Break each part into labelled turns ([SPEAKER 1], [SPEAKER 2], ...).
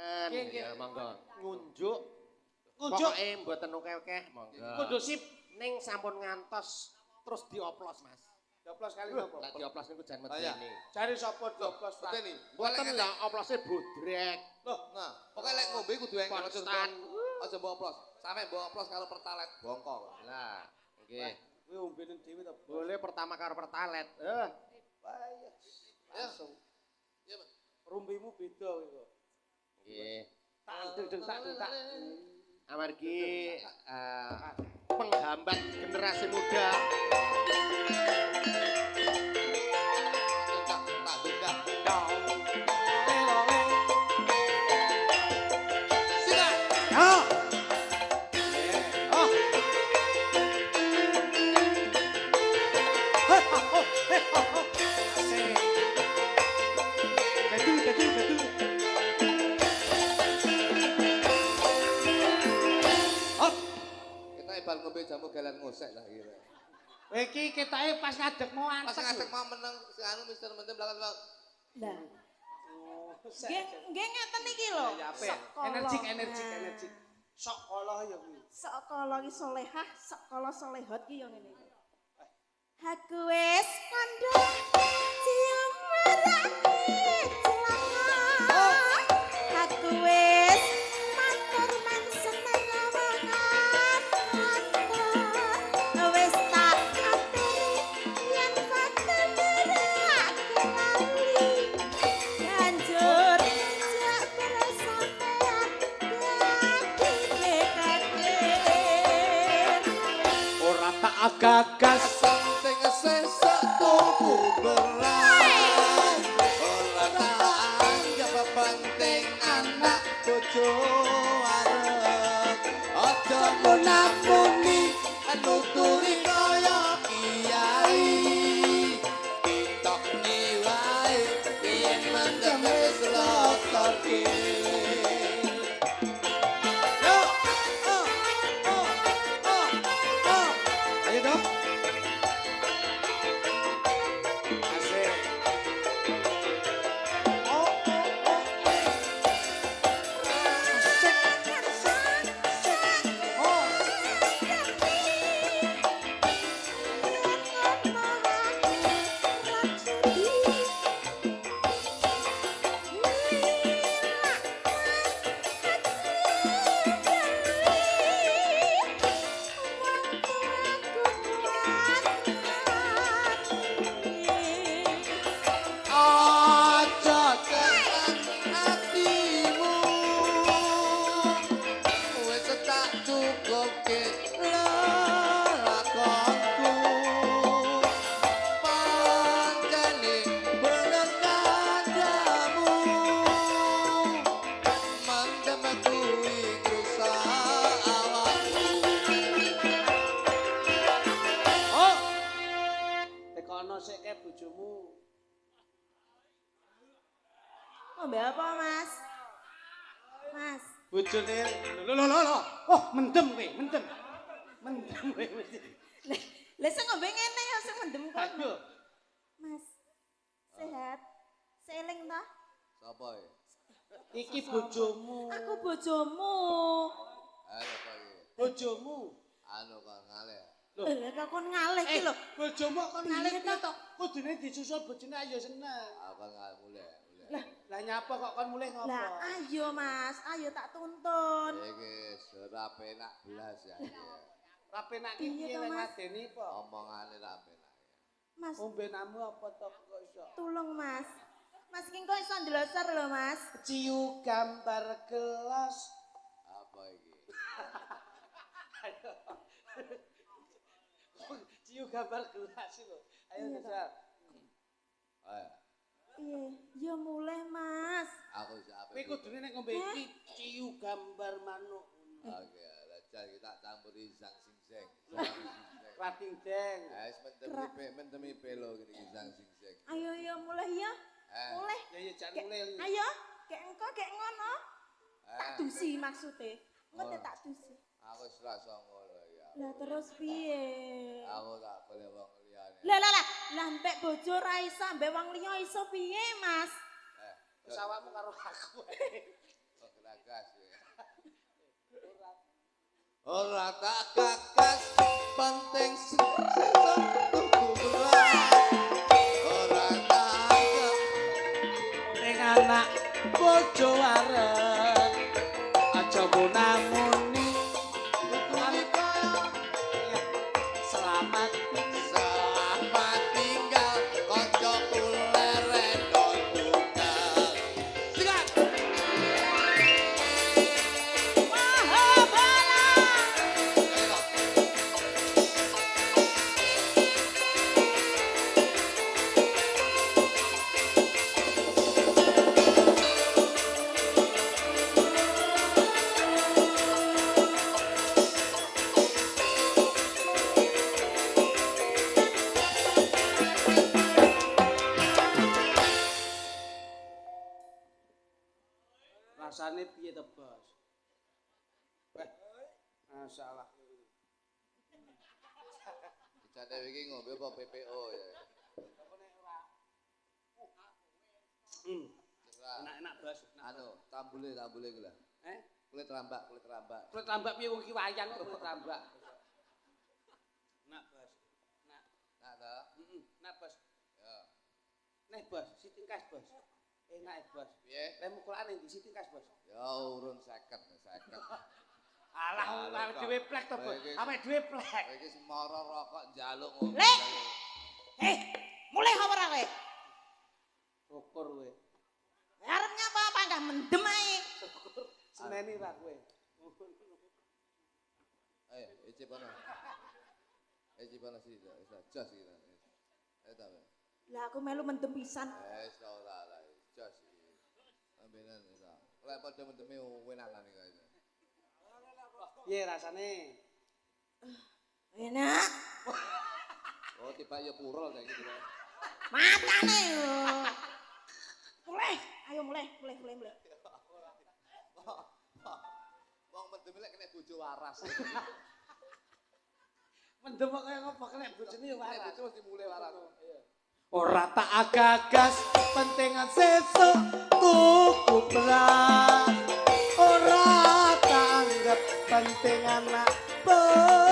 [SPEAKER 1] Nggih, nggih.
[SPEAKER 2] Ya, monggo.
[SPEAKER 1] Ngunjuk.
[SPEAKER 2] Ngunjuk.
[SPEAKER 1] Pokoke mboten oke-oke, monggo.
[SPEAKER 2] Kudu sip.
[SPEAKER 1] Ning sampun ngantos terus dioplos, Mas.
[SPEAKER 2] Dioplos kali napa?
[SPEAKER 1] Lah dioplos niku jan
[SPEAKER 3] Ah, iya.
[SPEAKER 1] medeni.
[SPEAKER 2] Cari sapa dioplos Pak?
[SPEAKER 3] Nih.
[SPEAKER 1] Mboten lah oplose bodrek.
[SPEAKER 3] Loh, nah, pokoknya lek ngombe kudu yang
[SPEAKER 1] Konstan.
[SPEAKER 3] Aja mbok oplos. Sampe mbok oplos karo pertalet bongkok.
[SPEAKER 1] Lah, nggih.
[SPEAKER 2] Kuwi ombene dhewe ta.
[SPEAKER 1] Boleh pertama karo pertalet. Eh,
[SPEAKER 2] Bahaya. Langsung.
[SPEAKER 3] Iya, Mas.
[SPEAKER 2] Rumbemu beda kowe kok.
[SPEAKER 1] Nggih.
[SPEAKER 2] Tak deng tak tak.
[SPEAKER 1] Amargi penghambat generasi muda.
[SPEAKER 2] Iki ketake pas ngadeg mau
[SPEAKER 3] Pas
[SPEAKER 2] antek.
[SPEAKER 3] ngadeg mau meneng si anu Mister Mentem belakang belakang.
[SPEAKER 4] Lah,
[SPEAKER 2] Oh,
[SPEAKER 4] nggih nggih ngeten iki lho.
[SPEAKER 2] Ya apa?
[SPEAKER 4] Sekolo.
[SPEAKER 2] Energik, energik,
[SPEAKER 4] Nah,
[SPEAKER 2] energik. Sok kala ya kuwi.
[SPEAKER 4] Sekolo iki solehah, sekolo solehot ki yo ngene iki. Aku wis kandha cium marake celana. Aku wis
[SPEAKER 2] Agagas.
[SPEAKER 3] Penting sesek tuku beras. Ora tak penting anak bojo arep. Aja munafuni nuturi kaya kiai. Tok ni wae yen mendem wis lotor
[SPEAKER 4] Ngombe apa, Mas? Mas,
[SPEAKER 2] Bojone lho lho lho lho. Oh, mendem kowe, mendem. Mendem kowe mesti.
[SPEAKER 4] lah lah sing ngombe ngene ya sing mendem kono. Mas, sehat? Seling ta?
[SPEAKER 3] Sapa ya?
[SPEAKER 2] Iki bojomu.
[SPEAKER 4] Aku bojomu.
[SPEAKER 3] Ayo kok iki.
[SPEAKER 2] Bojomu.
[SPEAKER 3] Anu kok ngalih.
[SPEAKER 2] Loh.
[SPEAKER 4] Eh, kok kon ngalih ki
[SPEAKER 2] Eh,
[SPEAKER 4] lho.
[SPEAKER 2] bojomu kok ngalih
[SPEAKER 4] to?
[SPEAKER 2] to? Kudune disusul bojone ayo seneng.
[SPEAKER 3] Aku ngalih mulai.
[SPEAKER 2] Lah, nyapa kok kon mulih ngopo?
[SPEAKER 4] Lah ayo Mas, ayo tak tuntun.
[SPEAKER 3] Iki ora penak belas ya. iki.
[SPEAKER 2] Ra penak ki
[SPEAKER 4] Piye
[SPEAKER 2] lek
[SPEAKER 4] Mas?
[SPEAKER 2] ngadeni po?
[SPEAKER 3] Omongane ra penak.
[SPEAKER 4] Mas,
[SPEAKER 2] Ombe namu apa to kok iso?
[SPEAKER 4] tulung Mas. Mas ki kok iso ndelosor lho Mas.
[SPEAKER 2] Ciu gambar gelas.
[SPEAKER 3] Apa iki?
[SPEAKER 2] Ciu gambar gelas lho. Ayo Cak.
[SPEAKER 3] Ayo,
[SPEAKER 4] Ya mulai Mas.
[SPEAKER 3] aku siapa?
[SPEAKER 2] Kowe kudune nek ngombe iki ciu gambar manuk.
[SPEAKER 3] Oke, lajal kita campuri sang singseng. Sang singseng.
[SPEAKER 2] Rating deng.
[SPEAKER 3] Eh, wis mentemi pe, mentemi pelo gini sang singseng.
[SPEAKER 4] Ayo ya mulai ya.
[SPEAKER 3] Eh,
[SPEAKER 4] Mulai.
[SPEAKER 2] Ya ya jan
[SPEAKER 4] Kek-
[SPEAKER 2] mulih.
[SPEAKER 4] Ayo, kek engko kek ngono. Tak
[SPEAKER 3] eh,
[SPEAKER 4] dusi maksude. Ngono
[SPEAKER 3] Oh.
[SPEAKER 4] tak dusi.
[SPEAKER 3] aku wis rasa ngono ya.
[SPEAKER 4] Lah terus piye?
[SPEAKER 3] Aku tak boleh wong.
[SPEAKER 4] Lha lha lha, lha mbek bojo ra isa, mbek wong liya iso piye, Mas?
[SPEAKER 3] Eh, eh.
[SPEAKER 2] wis awakmu karo aku.
[SPEAKER 3] Kok gagas ya. Ora. Ora tak
[SPEAKER 2] ning anak Bojo
[SPEAKER 3] arep
[SPEAKER 2] rasane piye to bos Weh, masalah
[SPEAKER 3] Jane iki ngombe apa PPO ya?
[SPEAKER 2] hmm. Enak-enak bos Enak.
[SPEAKER 3] Anu, tambule tambule lho.
[SPEAKER 2] eh
[SPEAKER 3] Kulit rambak, kulit rambak.
[SPEAKER 2] kulit rambak piye wong iki wayang kok kulit rambak enak bos enak
[SPEAKER 3] Nah, to.
[SPEAKER 2] heeh enak bos
[SPEAKER 3] Ya.
[SPEAKER 2] Nih bos, siting kas bos. Enak ya bos.
[SPEAKER 3] Piye?
[SPEAKER 2] Lemu kulaan yang di siting kas bos.
[SPEAKER 3] Ya urun 50, 50.
[SPEAKER 2] Alah,
[SPEAKER 3] Alah,
[SPEAKER 2] awake
[SPEAKER 3] kok.
[SPEAKER 2] dhewe plek to bos.
[SPEAKER 3] Iki-
[SPEAKER 2] Awake dhewe plek.
[SPEAKER 3] Iki semara rokok njaluk ngombe.
[SPEAKER 4] Lek! Eh, mulai apa ora kowe?
[SPEAKER 2] Syukur kowe.
[SPEAKER 4] Arep nyapa apa enggak mendem ae.
[SPEAKER 2] Seneni ra kowe.
[SPEAKER 3] Ayo, ece pana. Ece pana sih, jos kita. Ayo ta. Mbak.
[SPEAKER 4] Lah aku melu mendem pisan.
[SPEAKER 3] Wis ora lah, jos iki. Ambenan wis. Lek padha mendeme wenanan iki kaya.
[SPEAKER 2] Piye rasane?
[SPEAKER 4] Enak.
[SPEAKER 3] Oh, tiba ya purul gitu. Pak.
[SPEAKER 4] Matane yo. Mulai, ayo mulai, mulai, mulai, mulai.
[SPEAKER 3] Wong mendeme lek kena bojo waras.
[SPEAKER 2] Mendem kok kaya ngopo kena bojone ya waras.
[SPEAKER 3] bojo mesti mulai waras. Iya.
[SPEAKER 2] Ora tak agagas pentingan sesuk tuku beras. Ora tak anggap penting anak bojo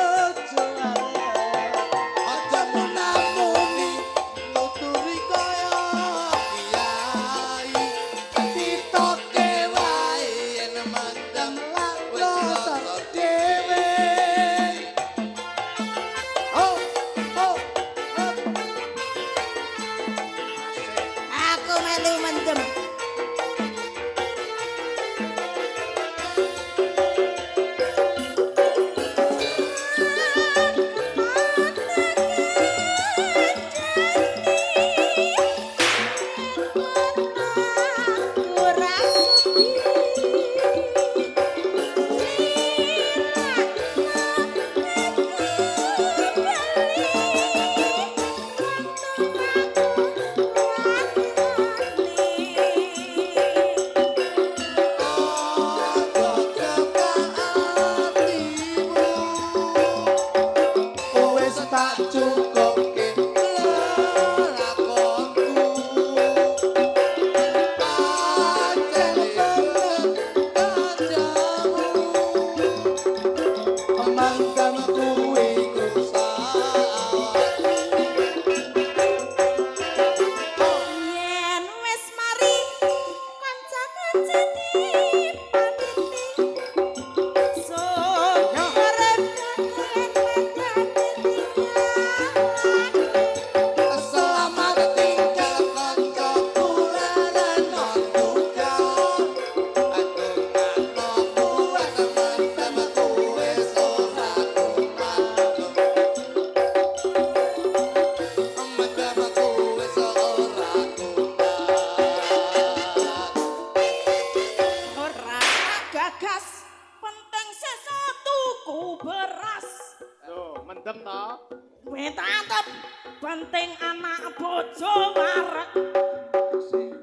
[SPEAKER 4] Wetatep penting anak bojo warek.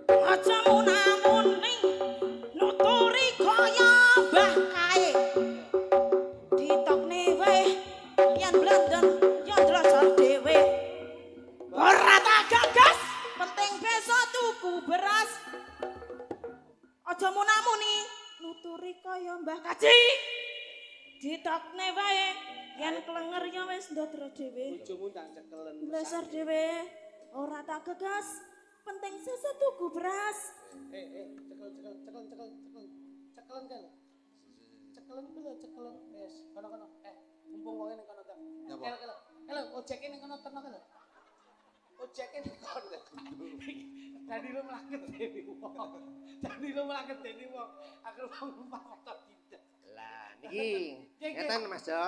[SPEAKER 4] Aja munamuni nuturi kaya mbah kae. Ditokne wae yen blandan ya dlasar dhewe. Ora tak gagas penting besok tuku beras. Aja munamuni nuturi kaya mbah kaji. ditokne wae yen klenger ya wis ndadra dhewe
[SPEAKER 2] Bojomu tak cekelen.
[SPEAKER 4] Blesar dhewe ora tak gegas penting sesa tuku beras
[SPEAKER 2] Eh, eh, cekel, cekel, cekel, cekel, cekel. Cekelen kan? Cekelen lho, cekelen. Wes, kono kono. Eh, mumpung wong ning kono ta.
[SPEAKER 3] Nyapa?
[SPEAKER 2] Kelo kelo. Kelo, ojeke ning kono terno kelo. Ojeke ning kono. Dadi lu mlaket dene wong. Dadi lu mlaket dene wong. Aku wong numpak dalan. Iki
[SPEAKER 1] ngeten Mas Jo,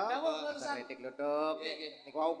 [SPEAKER 1] Kritik
[SPEAKER 3] lutup.
[SPEAKER 1] Niku wau